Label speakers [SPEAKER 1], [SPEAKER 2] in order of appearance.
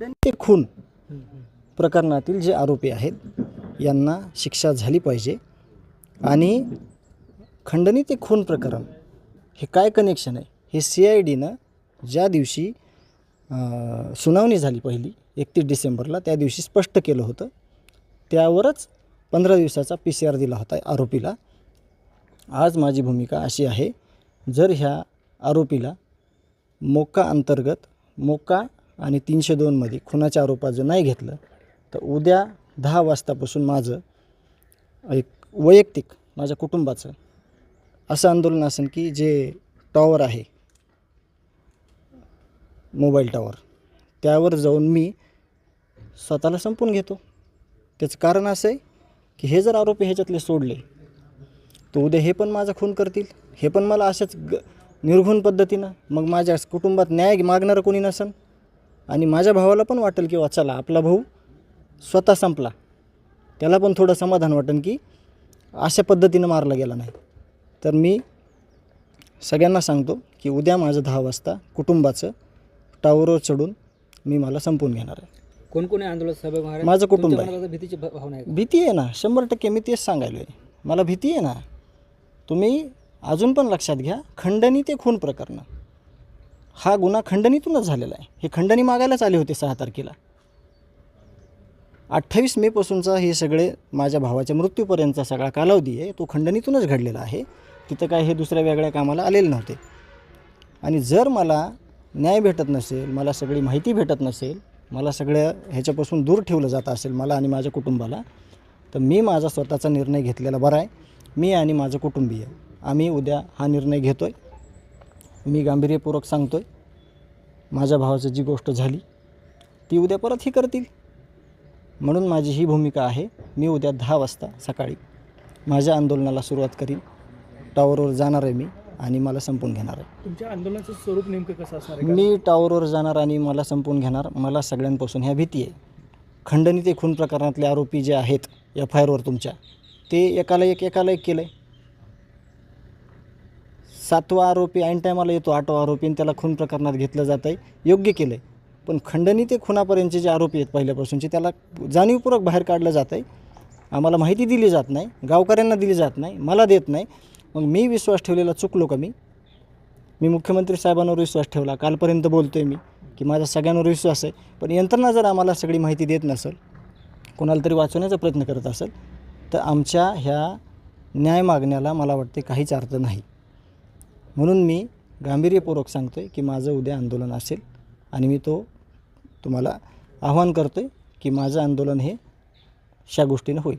[SPEAKER 1] ते खून प्रकरणातील जे आरोपी आहेत यांना शिक्षा झाली पाहिजे. आणि खंडणी ते खून प्रकरण हे काय कनेक्शन आहे? हे सी आय डीनं ज्या दिवशी सुनावणी झाली पहिली एकतीस डिसेंबरला त्या दिवशी स्पष्ट केलं होतं. त्यावरच पंधरा दिवसाचा पी सी आर दिला होता आरोपीला. आज माझी भूमिका अशी आहे जर ह्या आरोपीला मोका अंतर्गत मोका आणि तीनशे दोनमध्ये खुनाच्या आरोपात जर नाही घेतलं तर उद्या दहा वाजतापासून माझं एक वैयक्तिक माझ्या कुटुंबाचं असं आंदोलन असेल की जे टॉवर आहे मोबाईल टॉवर त्यावर जाऊन मी स्वतःला संपून घेतो. त्याचं कारण असं आहे की हे जर आरोपी ह्याच्यातले सोडले तर उद्या हे पण माझा खून करतील. हे पण मला अशाच ग निर्घुण पद्धतीनं मग माझ्या कुटुंबात न्याय मागणारं कोणी नसन. आणि माझ्या भावाला पण वाटेल की वा चला आपला भाऊ स्वतः संपला त्याला पण थोडं समाधान वाटेल की अशा पद्धतीनं मारला गेला नाही तर मी सगळ्यांना सांगतो की उद्या माझं दहा वाजता कुटुंबाचं टावरवर चढून मी मला संपवून घेणार आहे
[SPEAKER 2] कोण कोणी आंदोलन सहभाग?
[SPEAKER 1] माझं कुटुंब आहे.
[SPEAKER 2] भीतीची भावना आहे?
[SPEAKER 1] भीती आहे ना शंभर टक्के मी तेच सांगायलो आहे मला भीती आहे ना तुम्ही अजून पण लक्षात घ्या खंडणी ते खून प्रकरण हा गुन्हा खंडणीतूनच झालेला आहे. हे खंडणी मागायलाच आले होते सहा तारखेला. अठ्ठावीस मेपासूनचा हे सगळे माझ्या भावाच्या मृत्यूपर्यंतचा सगळा कालावधी आहे तो खंडणीतूनच घडलेला आहे. तिथं काय हे दुसऱ्या वेगळ्या कामाला आलेले नव्हते. आणि जर मला न्याय भेटत नसेल मला सगळी माहिती भेटत नसेल मला सगळ्या ह्याच्यापासून दूर ठेवलं जात असेल मला आणि माझ्या कुटुंबाला तर मी माझा स्वतःचा निर्णय घेतलेला बरा आहे. मी आणि माझं कुटुंबीय. आम्ही उद्या हा निर्णय घेतो आहे मी गांभीर्यपूर्वक सांगतो आहे माझ्या भावाचं जी गोष्ट झाली ती उद्या परत ही करतील. म्हणून माझी ही भूमिका आहे मी उद्या दहा वाजता सकाळी माझ्या आंदोलनाला सुरुवात करीन. टॉवरवर जाणार आहे मी आणि मला संपून घेणार आहे.
[SPEAKER 3] तुमच्या आंदोलनाचं स्वरूप नेमकं कसं असणार आहे?
[SPEAKER 1] मी टॉवरवर जाणार आणि मला संपवून घेणार. मला सगळ्यांपासून ह्या भीती आहे. खंडणी ते खून प्रकरणातले आरोपी जे आहेत एफ आय आरवर तुमच्या ते एकाला एक एकाला एक केलं आहे सातवा आरोपी ऐन टायमाला येतो आठवा आरोपी आणि त्याला खून प्रकरणात घेतलं जात आहे योग्य केलं आहे पण खंडणी ते खुनापर्यंतचे जे आरोपी आहेत पहिल्यापासूनचे त्याला जाणीवपूर्वक बाहेर काढलं जात आहे आम्हाला माहिती दिली जात नाही. गावकऱ्यांना दिली जात नाही. मला देत नाही. मग मी विश्वास ठेवलेला चुकलो का मी? मी मुख्यमंत्री साहेबांवर विश्वास ठेवला. कालपर्यंत बोलतो आहे मी की माझा सगळ्यांवर विश्वास आहे. पण यंत्रणा जर आम्हाला सगळी माहिती देत नसेल कोणाला तरी वाचवण्याचा प्रयत्न करत असेल तर आमच्या ह्या न्याय मागण्याला मला वाटते काहीच अर्थ नाही. म्हणून मी गांभीर्यपूर्वक सांगतो आहे की माझं उद्या आंदोलन असेल आणि मी तो तुम्हाला आव्हान करतो आहे की माझं आंदोलन हे अशा गोष्टीनं होईल.